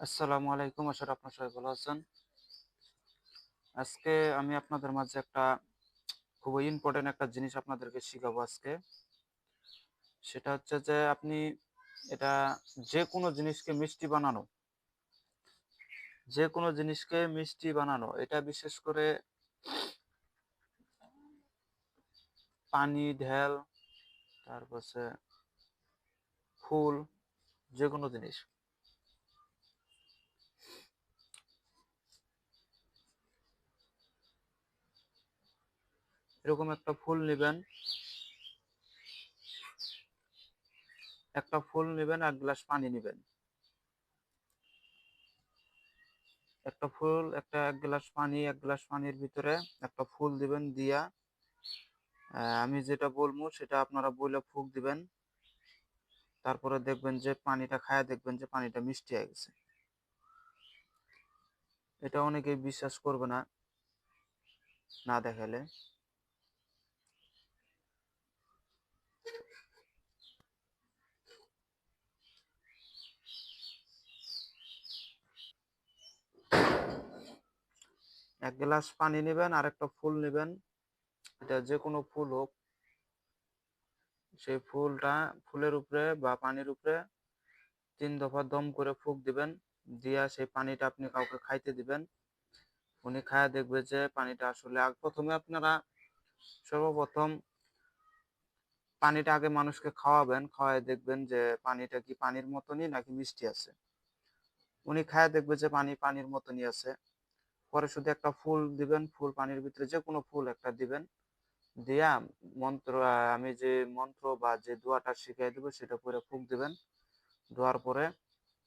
আসসালামু আলাইকুম করি আপনার সবাই ভালো আছেন। আজকে আমি আপনাদের মাঝে একটা খুবই ইম্পর্টেন্ট একটা জিনিস আপনাদেরকে শিখাবো আজকে। সেটা হচ্ছে যে আপনি এটা যে কোনো জিনিসকে মিষ্টি বানানো যে কোনো জিনিসকে মিষ্টি বানানো, এটা বিশেষ করে পানি, ঢেল, তারপরে ফুল যে কোনো জিনিস। এরকম একটা ফুল নেবেন। একটা ফুল নেবেন, এক গ্লাস পানি নেবেন। একটা ফুল, একটা এক গ্লাস পানি, এক গ্লাস পানির ভিতরে একটা ফুল দিবেন দিয়া। আমি যেটা বলব সেটা আপনারা বলে ফুক দিবেন। তারপরে দেখবেন যে পানিটা খায়া দেখবেন যে পানিটা মিষ্টি হয়ে গেছে। এটা অনেকেই বিশ্বাস করবে না না দেখালে এক গ্লাস পানি নেবেন আর একটা ফুল নেবেন। এটা যে কোনো ফুল হোক, সেই ফুলটা ফুলের উপরে বা পানির উপরে তিন দফা দম করে ফুক দিবেন, দিয়া সেই পানিটা আপনি কাউকে খাইতে দিবেন। উনি খায়া দেখবে যে পানিটা আসলে প্রথমে আপনারা সর্বপ্রথম পানিটা আগে মানুষকে খাওয়াবেন, খাওয়ায় দেখবেন যে পানিটা কি পানির মতনই নাকি মিষ্টি আছে। উনি খায়া দেখবে যে পানি পানির মতনই আছে। পরে শুধু একটা ফুল দিবেন, ফুল পানির ভিতরে যে কোনো ফুল একটা দিবেন। দিয়া মন্ত্র আমি যে মন্ত্র বা যে দোয়াটা শিখিয়ে দেবো সেটা পরে ফুক দিবেন। দেওয়ার পরে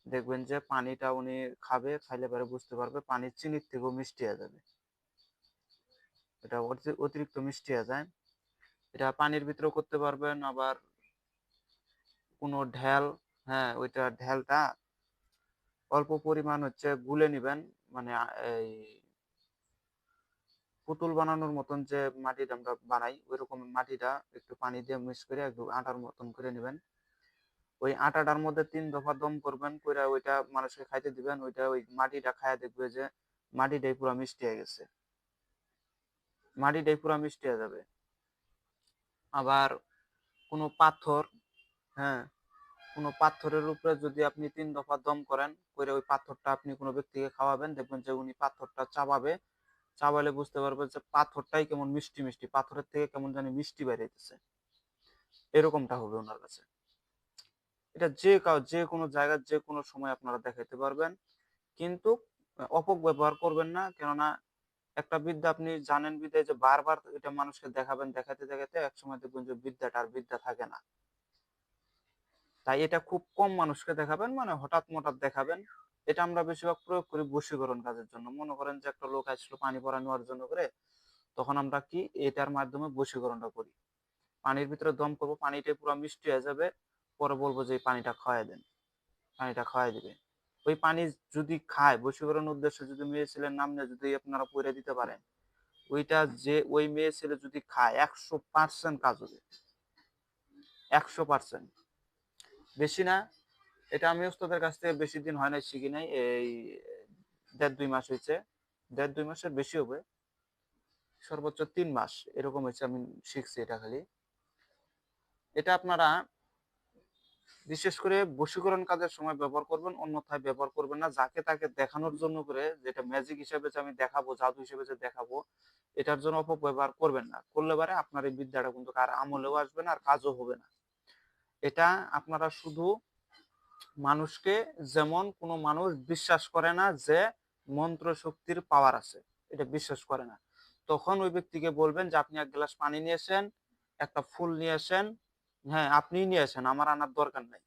দেখবেন যে পানিটা উনি খাবে, খাইলে পরে বুঝতে পারবে পানি চিনির থেকেও মিষ্টি হয়ে যাবে। এটা অতি- অতিরিক্ত মিষ্টি হয়ে যায়। এটা পানির ভিতরেও করতে পারবেন, আবার কোনো ঢেল হ্যাঁ ওইটা ঢেলটা অল্প পরিমাণ হচ্ছে গুলে নিবেন। মানে এই পুতুল বানানোর মতন যে মাটিটা আমরা বানাই ওই রকম মাটিটা একটু পানি দিয়ে মিক্স করে একটু আটার মতন করে নেবেন। ওই আটাটার মধ্যে তিন দফা দম করবেন করে ওইটা মানুষকে খাইতে দিবেন, ওইটা ওই মাটিটা খায়া দেখবে যে মাটিটাই পুরো মিষ্টি হয়ে গেছে। মাটিটাই পুরো মিষ্টি হয়ে যাবে। আবার কোনো পাথর হ্যাঁ কোনো পাথরের উপরে যদি আপনি তিন দফা দম করেন করে ওই পাথরটা আপনি কোনো ব্যক্তিকে খাওয়াবেন, দেখবেন যে উনি পাথরটা চাবাবে। চাবালে বুঝতে পারবে যে পাথরটাই কেমন মিষ্টি মিষ্টি, পাথরের থেকে কেমন জানি মিষ্টি বেরিয়েছে। এরকমটা হবে ওনার কাছে। এটা যে কাউ, যে কোনো জায়গায় যে কোনো সময় আপনারা দেখাইতে পারবেন। কিন্তু অপব্যবহার করবেন না, কেননা একটা বিদ্যা আপনি জানেন বিদ্যায় যে বারবার এটা মানুষকে দেখাবেন দেখাতে দেখাতে এক সময় দেখবেন যে বিদ্যাটা আর বিদ্যা থাকে না। তাই এটা খুব কম মানুষকে দেখাবেন মানে হঠাৎ মঠাৎ দেখাবেন। এটা আমরা বেশিরভাগ প্রয়োগ করি বশীকরণ কাজের জন্য। মনে করেন যে একটা লোক আসলো পানি পরা নেওয়ার জন্য করে, তখন আমরা কি এটার মাধ্যমে বশীকরণটা করি। পানির ভিতরে দম করব পানিটা পুরো মিষ্টি হয়ে যাবে, পরে বলব যে পানিটা খাওয়াই দেন, পানিটা খাওয়াই দিবে। ওই পানি যদি খায় বশীকরণ উদ্দেশ্যে যদি মেয়ে ছেলের নাম নিয়ে যদি আপনারা পড়ে দিতে পারেন, ওইটা যে ওই মেয়ে ছেলে যদি খায়, একশো পার্সেন্ট কাজ হবে। একশো পার্সেন্ট বেশি না। এটা আমি ওস্তাদের কাছ থেকে বেশি দিন হয় নাই, শিখি নাই। এই দেড় দুই মাস হয়েছে। দেড় দুই মাসের বেশি হবে। সর্বোচ্চ তিন মাস এরকম হয়েছে আমি শিখছি এটা খালি। এটা আপনারা বিশেষ করে বশীকরণ কাজের সময় ব্যবহার করবেন, অন্যথায় ব্যবহার করবেন না। যাকে তাকে দেখানোর জন্য করে যেটা ম্যাজিক হিসেবে যে আমি দেখাবো, জাদু হিসেবে যে দেখাবো, এটার জন্য অপব্যবহার করবেন না। করলে পারে আপনার এই বিদ্যাটা কিন্তু কার আমলেও আসবে না আর কাজও হবে না। এটা আপনারা শুধু মানুষকে যেমন কোনো মানুষ বিশ্বাস করে না যে মন্ত্র শক্তির পাওয়ার আছে, এটা বিশ্বাস করে না। তখন ওই ব্যক্তিকে বলবেন যে, আপনি এক গ্লাস পানি নিয়েছেন একটা ফুল নিয়ে আসেন হ্যাঁ আপনি নিয়ে আসেন, আমার আনার দরকার নাই।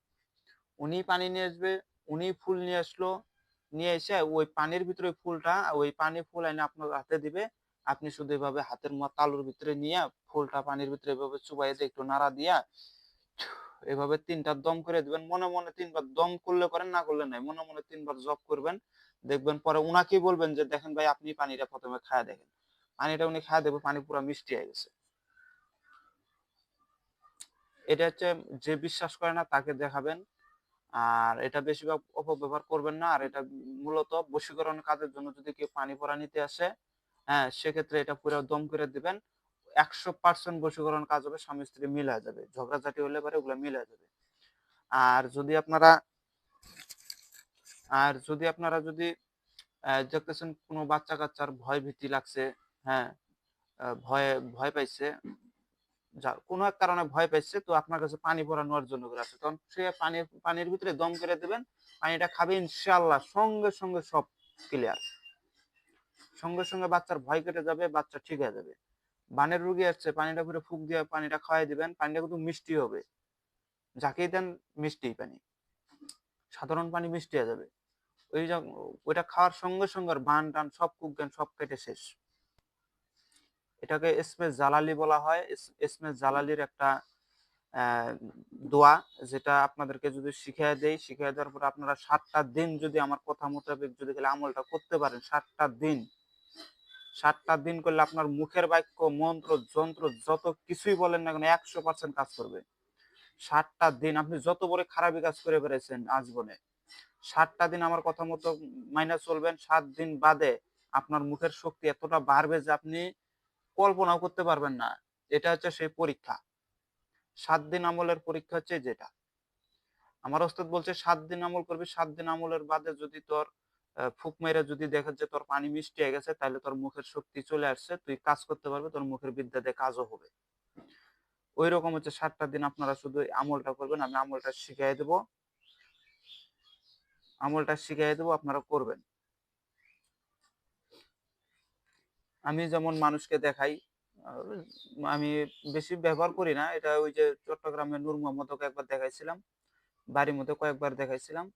উনি পানি নিয়ে আসবে, উনি ফুল নিয়ে আসলো, নিয়ে এসে ওই পানির ভিতরে ফুলটা, ওই পানি ফুল এনে আপনার হাতে দিবে। আপনি শুধু এভাবে হাতের তালুর ভিতরে নিয়ে ফুলটা পানির ভিতরে এভাবে চুবাই দিয়ে একটু নাড়া দিয়া এভাবে তিনটা দম করে দিবেন। মনে মনে তিনবার দম করলে করেন, না করলে নাই। মনে মনে তিনবার জপ করবেন, দেখবেন পরে উনাকেই বলবেন যে, দেখেন ভাই, আপনি পানিটা প্রথমে খায়া দেখেন। পানিটা উনি খায়া দেবে পানি পুরো মিষ্টি হয়ে গেছে। এটা হচ্ছে যে বিশ্বাস করে না, তাকে দেখাবেন। আর এটা বেশিরভাগ অপব্যবহার করবেন না। আর এটা মূলত বশীকরণ কাজের জন্য যদি কেউ পানি পরা নিতে আসে হ্যাঁ সেক্ষেত্রে এটা পুরো দম করে দিবেন। একশো পার্সেন্ট বশীকরণ কাজ হবে, স্বামী স্ত্রী মিল যাবে। ঝগড়াঝাটি হলে পরে ওগুলো মিল যাবে। আর যদি আপনারা, আর যদি আপনারা যদি দেখতেছেন কোনো বাচ্চা কাচ্চার ভয় ভীতি লাগছে হ্যাঁ ভয়ে, ভয় পাইছে কোনো এক কারণে ভয় পাইছে, তো আপনার কাছে পানি ভরা নেওয়ার জন্য করে আছে। তখন সে পানি, পানির ভিতরে দম করে দেবেন, পানিটা খাবে ইনশাল্লাহ সঙ্গে সঙ্গে সব ক্লিয়ার সঙ্গে সঙ্গে বাচ্চার ভয় কেটে যাবে, বাচ্চা ঠিক হয়ে যাবে। বানের রুগী আসছে, পানিটা করে ফুক দিয়ে পানিটা খাওয়াই দিবেন, পানিটা কিন্তু মিষ্টি হবে। যাকেই দেন মিষ্টি পানি। সাধারণ পানি মিষ্টি হয়ে যাবে। ওই ওইটা খাওয়ার সঙ্গে সঙ্গে বান টান সব কুকজ্ঞান সব কেটে শেষ। এটাকে এসমে জালালি বলা হয়। এস- এসমে জালালির একটা দোয়া যেটা আপনাদেরকে যদি শিখিয়ে দেই, শিখিয়ে দেওয়ার পর আপনারা সাতটা দিন যদি আমার কথা মোতাবেক যদি আমলটা করতে পারেন, সাতটা দিন। সাতটা দিন করলে আপনার মুখের বাক্য, মন্ত্র, যন্ত্র যত কিছুই বলেন না কেন একশো পার্সেন্ট কাজ করবে। সাতটা দিন আপনি যত বড় খারাপই কাজ করে বেড়েছেন আজীবনে, সাতটা দিন আমার কথা মতো মাইনা চলবেন, সাত দিন বাদে আপনার মুখের শক্তি এতটা বাড়বে যে আপনি কল্পনাও করতে পারবেন না। এটা হচ্ছে সেই পরীক্ষা। সাত দিন আমলের পরীক্ষা হচ্ছে যেটা। আমার ওস্তাদ বলছে, সাত দিন আমল করবি, সাত দিন আমলের বাদে যদি তোর ফুক মেরে যদি দেখে যে তোর পানি মিষ্টি হয়ে গেছে তাহলে তোর মুখের শক্তি চলে আসছে, তুই কাজ করতে পারবে, তোর মুখের বিদ্যা দিয়ে কাজও হবে। ওই রকম হচ্ছে সাতটা দিন আপনারা শুধু আমলটা করবেন, আমি আমলটা শিখিয়ে দেবো। আমলটা শিখিয়ে দেবো, আপনারা করবেন। আমি যেমন মানুষকে দেখাই আমি বেশি ব্যবহার করি না, এটা ওই যে চট্টগ্রামের নূর মোহাম্মদকে একবার দেখাইছিলাম, বাড়ির মধ্যে কয়েকবার দেখাইছিলাম।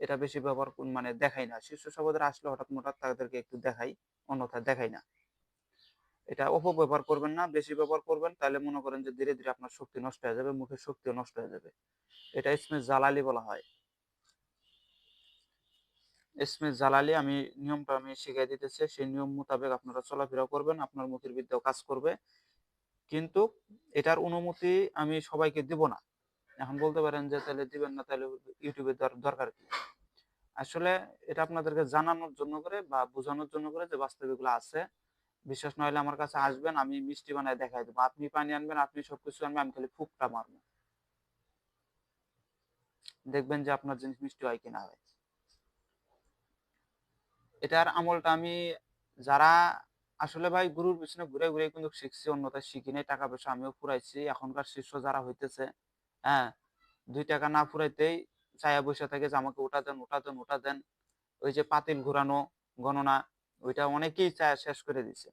এটা বেশি ব্যবহার মানে দেখাই না। শিশু সমাজের আসলে হঠাৎ হঠাৎ তাদেরকে একটু দেখাই, অন্যথায় দেখাই না। এটা অপব্যবহার করবেন না, বেশি ব্যবহার করবেন, তাহলে মনে করেন যে ধীরে ধীরে আপনার শক্তি নষ্ট হয়ে যাবে, মুখের শক্তিও নষ্ট হয়ে যাবে। এটা ইসমে জালালি বলা হয়। ইসমে জালালি আমি নিয়মটা আমি শিখিয়ে দিতেছি, সেই নিয়ম মোতাবেক আপনারা চলাফেরা করবেন, আপনার মুখের বিদ্যাও কাজ করবে। কিন্তু এটার অনুমতি আমি সবাইকে দিব না। এখন বলতে পারেন যে তাহলে দিবেন না, তাহলে ইউটিউবে দরকার কি? আসলে এটা আপনাদেরকে জানানোর জন্য করে বা বোঝানোর জন্য করে যে বাস্তবে এগুলো আছে। বিশ্বাস না আমার কাছে আসবেন, আমি মিষ্টি বানায় দেখাই দেবো। আপনি পানি আনবেন, আপনি সবকিছু আনবেন, আমি খালি ফুকটা মারবো। দেখবেন যে আপনার জিনিস মিষ্টি হয় কিনা হয়। এটার আমলটা আমি যারা আসলে ভাই গুরুর পিছনে ঘুরে ঘুরে কিন্তু শিখছি, অন্যথায় শিখি নাই, টাকা পয়সা আমিও ফুরাইছি। এখনকার শিষ্য যারা হইতেছে হ্যাঁ দুই টাকা না ফুরাইতেই চায়া বসে থাকে যে আমাকে ওটা দেন ওটা দেন ওটা দেন। ওই যে পাতিল ঘোরানো, গণনা, ওইটা অনেকেই চায় শেষ করে দিছে।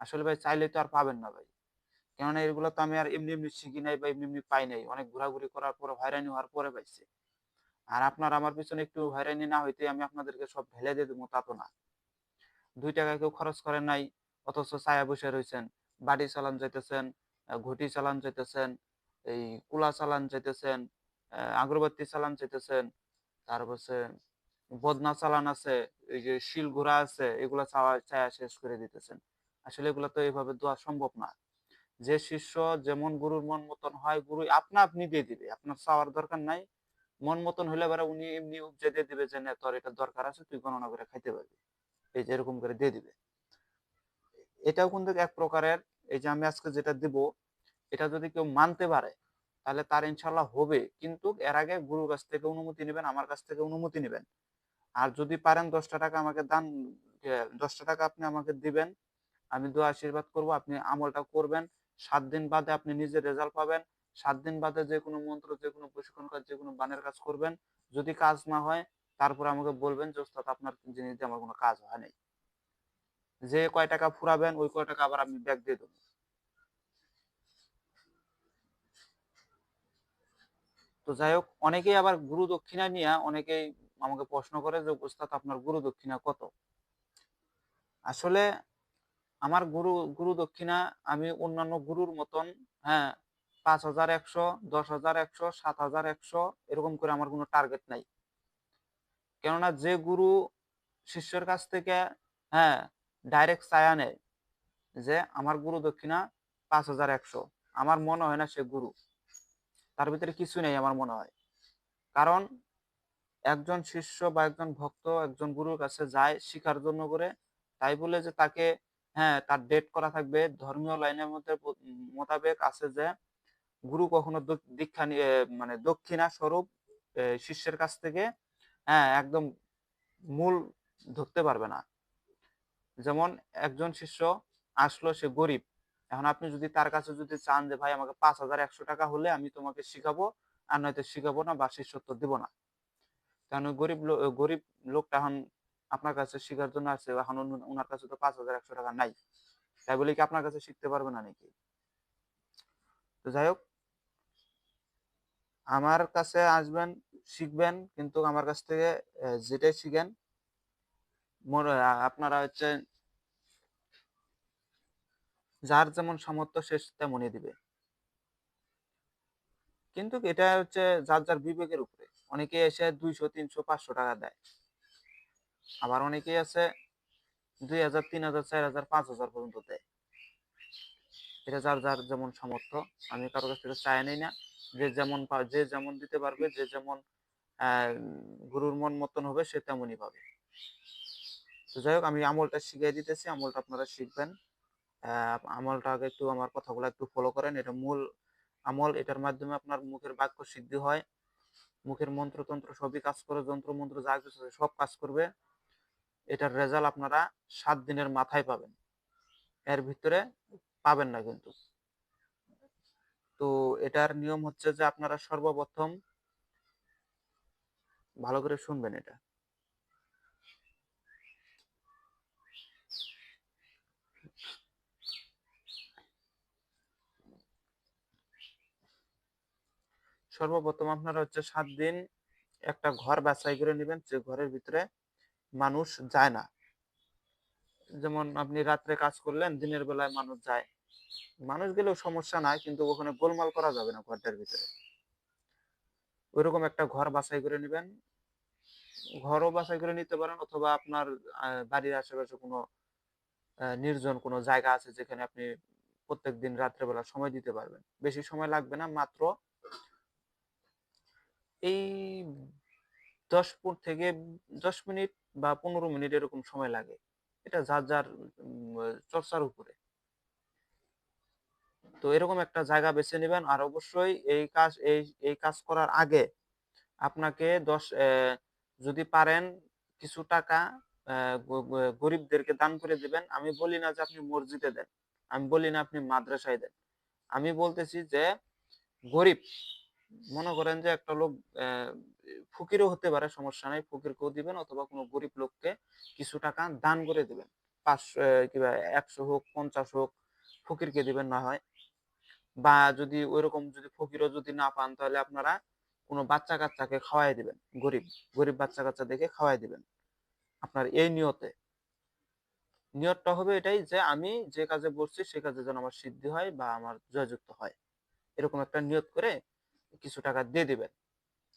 আসলে ভাই চাইলে তো আর পাবেন না ভাই। কেননা এগুলো তো আমি আর এমনি এমনি শিখি নাই বা এমনি এমনি পাই নাই। অনেক ঘোরাঘুরি করার পরে হয়রানি হওয়ার পরে পাইছি। আর আপনার আমার পিছনে একটু হয়রানি না হইতে আমি আপনাদেরকে সব ঢেলে দিয়ে দেবো, তা তো না। দুই টাকা কেউ খরচ করেন নাই, অথচ ছায়া বসে রয়েছেন বাড়ি চালান যাইতেছেন ঘটি চালান যাইতেছেন এই কুলা চালান যাইতেছেন আহ, আগরবাতি চালান যাইতেছেন তারপর বদনা চালান আছে এই যে শিল ঘোড়া আছে এগুলা চাওয়া ছায়া শেষ করে দিতেছেন। আসলে এগুলা তো এইভাবে দেওয়া সম্ভব না। যে শিষ্য যেমন গুরুর মন মতন হয় গুরু আপনা আপনি দিয়ে দিবে আপনার চাওয়ার দরকার নাই। মন মতন হলে এবারে উনি এমনি উপজে দিয়ে দিবে যে না তোর এটা দরকার আছে তুই গণনা করে খাইতে পারবি। এই যে এরকম করে দিয়ে দিবে। এটাও কিন্তু এক প্রকারের এই যে আমি আজকে যেটা দিব এটা যদি কেউ মানতে পারে, তাহলে তার ইনশাল্লাহ হবে। কিন্তু এর আগে গুরুর কাছ থেকে অনুমতি নেবেন, আমার কাছ থেকে অনুমতি নেবেন। আর যদি পারেন দশটা টাকা আমাকে দান দশটা টাকা আপনি আমাকে দিবেন, আমি দোয়া আশীর্বাদ করব, আপনি আমলটা করবেন। সাত দিন বাদে আপনি নিজে রেজাল্ট পাবেন। সাত দিন বাদে যে কোনো মন্ত্র, যে কোনো প্রশিক্ষণ কাজ, যে কোনো বানের কাজ করবেন। যদি কাজ না হয়, তারপর আমাকে বলবেন যে, ওস্তাদ, আপনার জিনিস দিয়ে আমার কোনো কাজ হয় নাই। যে কয় টাকা ফুরাবেন, ওই কয় টাকা আবার আমি ব্যাগ দিয়ে দেবো। তো যাই হোক, অনেকেই আবার গুরু দক্ষিণা নিয়ে অনেকেই আমাকে প্রশ্ন করে যে, ওস্তাদ, আপনার গুরু দক্ষিণা কত? আসলে আমার গুরু গুরু দক্ষিণা আমি অন্যান্য গুরুর মতন হ্যাঁ পাঁচ হাজার একশো, দশ হাজার একশো, সাত হাজার একশো, এরকম করে আমার কোনো টার্গেট নাই। কেননা যে গুরু শিষ্যের কাছ থেকে হ্যাঁ ডাইরেক্ট চায়া নেয় যে, আমার গুরু দক্ষিণা পাঁচ হাজার একশো, আমার মনে হয় না সে গুরু। তার ভিতরে কিছু নেই আমার মনে হয়। কারণ একজন শিষ্য বা একজন ভক্ত, একজন গুরুর কাছে যায় শিখার জন্য করে, তাই বলে যে তাকে হ্যাঁ তার ডেট করা থাকবে। ধর্মীয় লাইনের মধ্যে মোতাবেক আছে যে গুরু কখনো দীক্ষা মানে দক্ষিণা স্বরূপ শিষ্যের কাছ থেকে হ্যাঁ একদম মূল ধরতে পারবে না। যেমন একজন শিষ্য আসলো সে গরিব এখন আপনি যদি তার কাছে যদি চান যে, ভাই, আমাকে পাঁচ হাজার একশো টাকা হলে আমি তোমাকে শিখাবো, আর নয়তো শিখাবো না বা শিষ্যত্ব দিব না। কারণ গরিব গরিব লোকটা এখন আপনার কাছে শিখার জন্য আছে, এখন ওনার কাছে তো পাঁচ হাজার একশো টাকা নাই। তাই বলে কি আপনার কাছে শিখতে পারবে না নাকি? তো যাই হোক, আমার কাছে আসবেন, শিখবেন, কিন্তু আমার কাছ থেকে যেটাই শিখেন আপনারা হচ্ছে যার যেমন সামর্থ্য সে তেমনই দিবে। কিন্তু এটা হচ্ছে যার যার বিবেকের উপরে। অনেকে এসে দুইশো, তিনশো, পাঁচশো টাকা দেয়। আবার অনেকেই আছে দুই হাজার, তিন হাজার, চার হাজার, পাঁচ হাজার পর্যন্ত দেয়। এটা যার যার যেমন সামর্থ্য, আমি কারও কাছ থেকে চাই নেই না। যে যেমন যে যেমন দিতে পারবে, যে যেমন গুরুর মন মতন হবে, সে তেমনই পাবে। তো যাই হোক, আমি আমলটা শিখিয়ে দিতেছি, আমলটা আপনারা শিখবেন। আহ, আমলটা আগে একটু আমার কথাগুলো একটু ফলো করেন। এটা মূল আমল এটার মাধ্যমে আপনার মুখের বাক্য সিদ্ধি হয়। মুখের মন্ত্রতন্ত্র সবই কাজ করে যন্ত্র মন্ত্র যা কিছু সব কাজ করবে। এটার রেজাল্ট আপনারা সাত দিনের মাথায় পাবেন। এর ভিতরে পাবেন না কিন্তু। তো এটার নিয়ম হচ্ছে যে আপনারা সর্বপ্রথম ভালো করে শুনবেন এটা। সর্বপ্রথম আপনারা হচ্ছে সাত দিন একটা ঘর বাছাই করে নেবেন, যে ঘরের ভিতরে মানুষ যায় না। যেমন আপনি রাত্রে কাজ করলেন, দিনের বেলায় মানুষ যায়। মানুষ গেলেও সমস্যা নাই, কিন্তু ওখানে গোলমাল করা যাবে না ঘরটার ভিতরে। ওইরকম একটা ঘর বাছাই করে নেবেন। ঘরও বাছাই করে নিতে পারেন, অথবা আপনার বাড়ির আশেপাশে কোনো নির্জন কোনো জায়গা আছে যেখানে আপনি প্রত্যেকদিন রাত্রেবেলা সময় দিতে পারবেন। বেশি সময় লাগবে না, মাত্র এই দশ ফুট থেকে দশ মিনিট বা পনেরো মিনিট এরকম সময় লাগে। এটা যার যার চর্চার উপরে। তো এরকম একটা জায়গা বেছে নেবেন। আর অবশ্যই এই কাজ, এই এই কাজ করার আগে আপনাকে দশ যদি পারেন কিছু টাকা গরিবদেরকে দান করে দিবেন। আমি বলি না যে আপনি মসজিদে দেন। আমি বলি না আপনি মাদ্রাসায় দেন। আমি বলতেছি যে গরিব মনে করেন যে একটা লোক ফকিরও হতে পারে, সমস্যা নাই, ফকিরকেও দিবেন অথবা কোনো গরিব লোককে কিছু টাকা দান করে দিবেন। পাঁচশো কিংবা একশো হোক, পঞ্চাশ হোক, ফকিরকে দিবেন না হয়। বা যদি ওইরকম যদি ফকিরও যদি না পান, তাহলে আপনারা কোনো বাচ্চা কাচ্চাকে খাওয়াই দিবেন, গরিব গরিব বাচ্চা কাচ্চা দেখে খাওয়াই দিবেন। আপনার এই নিয়তে। নিয়তটা হবে এটাই যে আমি যে কাজে বসছি, সে কাজে যেন আমার সিদ্ধি হয় বা আমার জয়যুক্ত হয়। এরকম একটা নিয়ত করে কিছু টাকা দিয়ে দিবেন।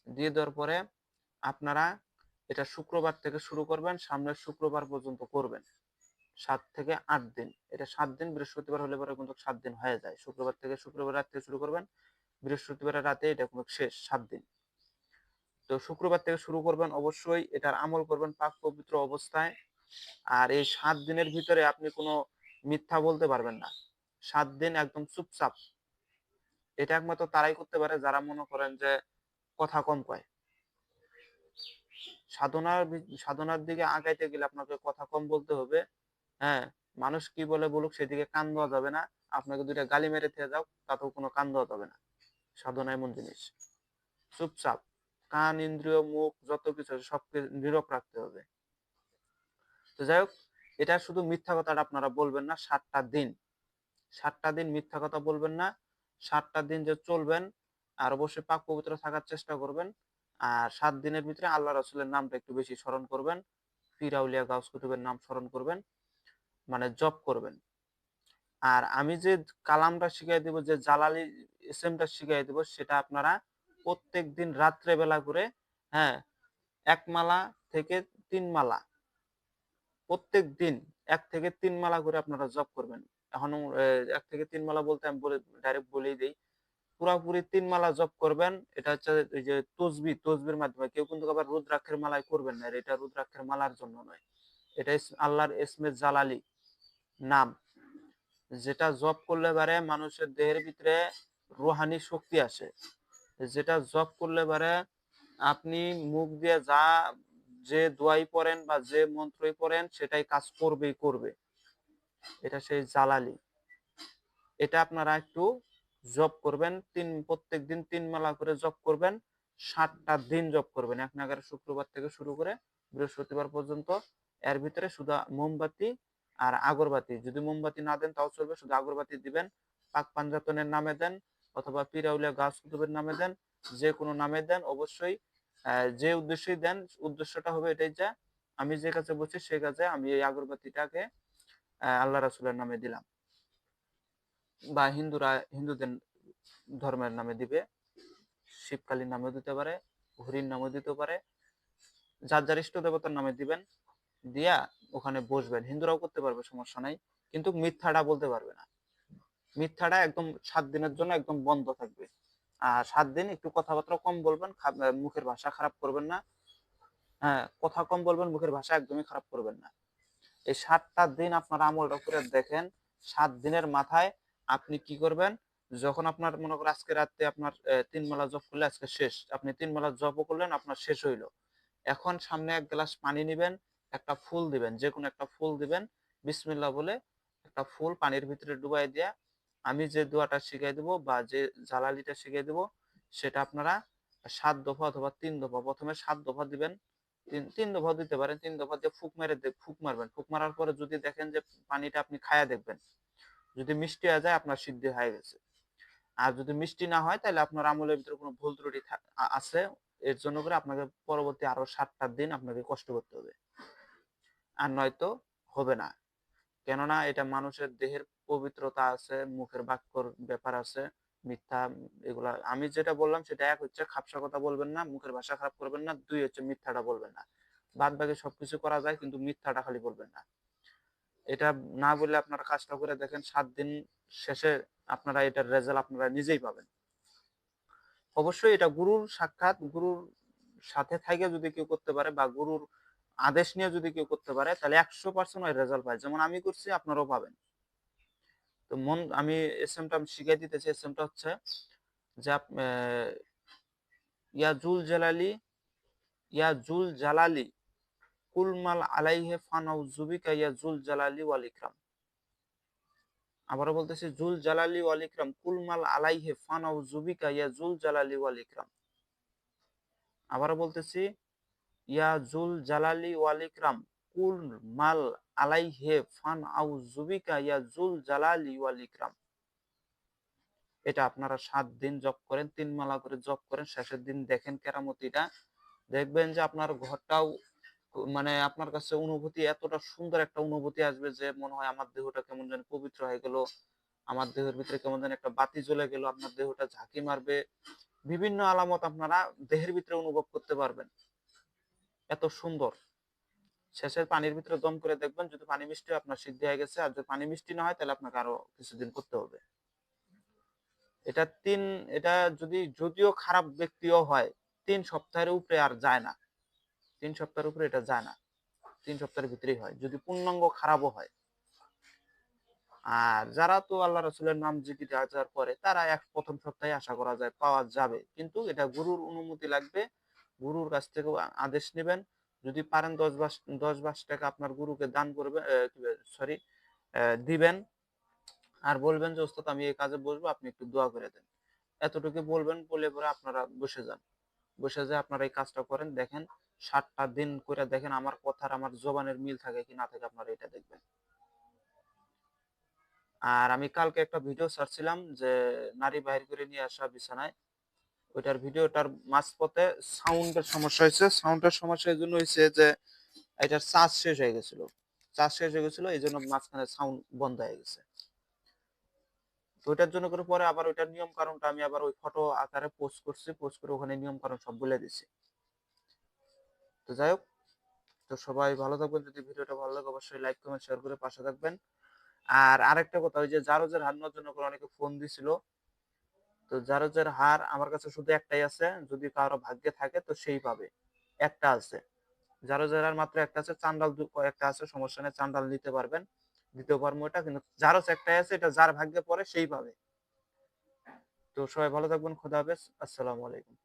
দিয়ে দেওয়ার পরে আপনারা এটা শুক্রবার থেকে শুরু করবেন, সামনের শুক্রবার পর্যন্ত করবেন। সাত থেকে আট দিন। এটা সাত দিন, বৃহস্পতিবার হলে পরে কিন্তু সাত দিন হয়ে যায়। শুক্রবার থেকে শুক্রবার রাত থেকে শুরু করবেন, বৃহস্পতিবার রাতে এটা কিন্তু শেষ, সাত দিন। তো শুক্রবার থেকে শুরু করবেন অবশ্যই, এটার আমল করবেন পাক পবিত্র অবস্থায়। আর এই সাত দিনের ভিতরে আপনি কোনো মিথ্যা বলতে পারবেন না। সাত দিন একদম চুপচাপ এটা একমাত্র তারাই করতে পারে যারা মনে করেন যে কথা কম কয়। সাধনার সাধনার দিকে আগাইতে গেলে আপনাকে কথা কম বলতে হবে হ্যাঁ? মানুষ কি বলে বলুক সেদিকে কান দেওয়া যাবে না। আপনাকে দুইটা গালি মেরে থেকে যাও, তাতেও কোনো কান দেওয়া যাবে না। সাধনা এমন জিনিস। চুপচাপ। কান, ইন্দ্রিয়, মুখ, যত কিছু আছে সবকে নীরব রাখতে হবে। তো যাই হোক, এটা শুধু মিথ্যা কথাটা আপনারা বলবেন না, সাতটা দিন। সাতটা দিন মিথ্যা কথা বলবেন না সাতটা দিন যে চলবেন আর অবশ্যই পাক পবিত্র থাকার চেষ্টা করবেন। আর সাত দিনের ভিতরে আল্লাহ রসুলের নামটা একটু বেশি স্মরণ করবেন। পিরাউলিয়া গাউস কুতুবের নাম স্মরণ করবেন মানে জপ করবেন। আর আমি যে কালামটা শিখাই দেব, যে জালালি এসএমটা শিখাই দেব, সেটা আপনারা প্রত্যেক দিন রাত্রে বেলা করে হ্যাঁ এক মালা থেকে তিন মালা প্রত্যেক দিন এক থেকে তিন মালা করে আপনারা জপ করবেন। এখন এক থেকে তিন মালা বলতে আমি বলে ডাইরেক্ট বলেই দিই। পুরাপুরি তিন মালা জপ করবেন, এটা হচ্ছে এই যে তসবি, তসবির মাধ্যমে। কেউ কিন্তু আবার রুদ্রাক্ষের মালায় করবেন না এটা রুদ্রাক্ষের মালার জন্য নয়। এটা আল্লাহর এসমে জালালি নাম। যেটা জপ করলে পারে মানুষের দেহের ভিতরে রুহানি শক্তি আসে। যেটা জপ করলে পারে আপনি মুখ দিয়ে যা, যে দোয়াই পড়েন বা যে মন্ত্রই পড়েন, সেটাই কাজ করবেই, করবে। এটা সেই জালালি এটা আপনারা একটু জপ করবেন, তিন, প্রত্যেক দিন তিন মালা করে জপ করবেন, সাতটা দিন জপ করবেন। এক নাগারে শুক্রবার থেকে শুরু করে বৃহস্পতিবার পর্যন্ত এর ভিতরে শুধু মোমবাতি আর আগরবাতি। যদি মোমবাতি না দেন, তাও চলবে। শুধু আগরবাতি দিবেন, পাক পাঞ্জাতনের নামে দেন অথবা পিরাউলিয়া গাছ কুতুবের নামে দেন, যে কোনো নামে দেন, অবশ্যই যে উদ্দেশ্যই দেন, উদ্দেশ্যটা হবে এটাই যে, আমি যে কাছে বলছি সে কাছে আমি এই আগরবাতিটাকে আল্লাহ রাসুলের নামে দিলাম। বা হিন্দুরা, হিন্দুদের ধর্মের নামে দিবে। শিবকালীর নামে দিতে পারে, হরির নামে দিতে পারে। যার যার ইষ্ট দেবতার নামে দিবেন, দিয়া ওখানে বসবেন। হিন্দুরাও করতে পারবে, সমস্যা নাই। কিন্তু মিথ্যাটা বলতে পারবে না। মিথ্যাটা একদম সাত দিনের জন্য একদম বন্ধ থাকবে। আর সাত দিন একটু কথাবার্তা কম বলবেন মুখের ভাষা খারাপ করবেন না। হ্যাঁ কথা কম বলবেন, মুখের ভাষা একদমই খারাপ করবেন না। এই সাতটা দিন আপনার আমলটা করে দেখেন, সাত দিনের মাথায় আপনি কি করবেন? যখন আপনার মনে করেন আজকে রাতে আপনার তিন মালা জপ করলে আজকে শেষ, আপনি তিন মালা জপও করলেন, আপনার শেষ হইল। এখন সামনে এক গ্লাস পানি নিবেন, একটা ফুল দিবেন যে কোনো একটা ফুল দিবেন, বিসমিল্লাহ বলে একটা ফুল পানির ভিতরে ডুবাই দিয়া আমি যে দোয়াটা শিখাই দেবো বা যে জ্বালালিটা শিখাই দেবো, সেটা আপনারা সাত দফা অথবা তিন দফা, প্রথমে সাত দফা দিবেন তিন তিন দফা দিতে পারেন, তিন দফা দিয়ে ফুক মেরে ফুক মারবেন। ফুক মারার পরে যদি দেখেন যে পানিটা আপনি খায়া দেখবেন, যদি মিষ্টি হয়ে যায় আপনার সিদ্ধি হয়ে গেছে। আর যদি মিষ্টি না হয় তাহলে আপনার আমলের ভিতরে কোনো ভুল ত্রুটি আছে, এর জন্য করে আপনাকে পরবর্তী আরও সাতটা দিন আপনাকে কষ্ট করতে হবে। আর নয়তো হবে না। কেননা এটা মানুষের দেহের পবিত্রতা আছে, মুখের বাক্যর ব্যাপার আছে। মিথ্যা এগুলা, আমি যেটা বললাম সেটা এক হচ্ছে খাপসা কথা বলবেন না, মুখের ভাষা খারাপ করবেন না, দুই হচ্ছে মিথ্যাটা বলবেন না। বাদ বাকি সবকিছু করা যায়, কিন্তু মিথ্যাটা খালি বলবেন না। এটা না বললে আপনারা কাজটা করে দেখেন, সাত দিন শেষে আপনারা এটার রেজাল্ট আপনারা নিজেই পাবেন। অবশ্যই এটা গুরুর সাক্ষাৎ, গুরুর সাথে থেকে যদি কেউ করতে পারে বা গুরুর আদেশ নিয়ে যদি কেউ করতে পারে, তাহলে একশো পার্সেন্ট ওই রেজাল্ট পায়। যেমন আমি করছি, আপনারাও পাবেন। তো মন আমি এসএমটা আমি শিখাই দিতেছি এসএমটা হচ্ছে যে আপ- আহ, ইয়া জুল জালালি ইয়া জুল জালালি কুলমাল আলাইহে ফানাউ জুবিকা ইয়া জুল জালালি ওয়াল ইকরাম। আবারও বলতেছি জুল জালালি ওয়াল ইকরাম কুলমাল আলাইহে ফানাউ জুবিকা ইয়া জুল জালালি ওয়াল ইকরাম। আবারও বলতেছি ইয়া জুল জালালি ওয়াল ইকরাম কুল মাল আলাইহে ফান আউ জুবিকা ইয়া জুল জালালি এটা আপনারা সাত দিন জপ করেন, তিন মালা করে জপ করেন, শেষের দিন দেখেন কেরামতিটা। দেখবেন যে আপনার ঘরটাও মানে আপনার কাছে অনুভূতি এতটা সুন্দর একটা অনুভূতি আসবে যে মনে হয় আমার দেহটা কেমন যেন পবিত্র হয়ে গেল, আমার দেহের ভিতরে কেমন যেন একটা বাতি জ্বলে গেল, আপনার দেহটা ঝাঁকি মারবে। বিভিন্ন আলামত আপনারা দেহের ভিতরে অনুভব করতে পারবেন। এত সুন্দর। শেষের পানির ভিতরে দম করে দেখবেন যদি পানি মিষ্টি আপনার সিদ্ধি হয়ে গেছে। আর যদি পানি মিষ্টি না হয়, তাহলে আপনাকে আরও কিছুদিন করতে হবে। এটা তিন, এটা যদি, যদিও খারাপ ব্যক্তিও হয়, তিন সপ্তাহের উপরে আর যায় না। তিন সপ্তাহের উপরে এটা যায় না। তিন সপ্তাহের ভিতরেই হয়। যদি পূর্ণাঙ্গ খারাপও হয়। আর যারা তো আল্লাহ রসুলের নাম জিকির যাওয়ার পরে তারা এক প্রথম সপ্তাহে আশা করা যায়, পাওয়া যাবে। কিন্তু এটা গুরুর অনুমতি লাগবে। গুরুর কাছ থেকে আদেশ নেবেন। যদি পারেন দশ বাস দশ বাস টাকা আপনার গুরুকে দান করবেন সরি দিবেন। আর বলবেন যে, ওস্তাদ, আমি এই কাজে বসবো, আপনি একটু দোয়া করে দেন। এতটুকু বলবেন, বলে পরে আপনারা বসে যান। বসে যে আপনারা এই কাজটা করেন, দেখেন, সাতটা দিন করে দেখেন আমার কথার, আমার জবানের মিল থাকে কি না থাকে, আপনারা এটা দেখবেন। আর আমি কালকে একটা ভিডিও ছাড়ছিলাম যে, নারী বাহির করে নিয়ে আসা বিছানায় ওইটার ভিডিওটার মাঝপথে সাউন্ডের সমস্যা হয়েছে। সাউন্ডের সমস্যা এই জন্য হয়েছে যে, এটার চার্জ শেষ হয়ে গেছিল। চার্জ শেষ হয়ে গেছিল, এই জন্য মাঝখানে সাউন্ড বন্ধ হয়ে গেছে। ওইটার জন্য করে পরে আবার ওইটার নিয়ম কারণটা আমি আবার ওই ফটো আকারে পোস্ট করছি পোস্ট করে ওখানে নিয়ম কারণ সব বলে দিছি। তো যাই হোক, তো সবাই ভালো থাকবেন। যদি ভিডিওটা ভালো লাগে, অবশ্যই লাইক কমেন্ট শেয়ার করে পাশে থাকবেন। আর আরেকটা কথা, ওই যে জারোজের হান্নার জন্য করে অনেকে ফোন দিছিল। তো জারজের হার আমার কাছে শুধু একটাই আছে, যদি কারও ভাগ্যে থাকে তো সেই পাবে। একটা আছে। জারজের হার মাত্র একটা আছে, চান্ডাল কয়েকটা আছে, সমস্যা নেই, চান্ডাল নিতে পারবেন। দ্বিতীয় পারব এটা, কিন্তু জারজ একটাই আছে, এটা যার ভাগ্যে পড়ে সেই পাবে। তো সবাই ভালো থাকবেন, খোদা হাফেজ, আসসালামু আলাইকুম।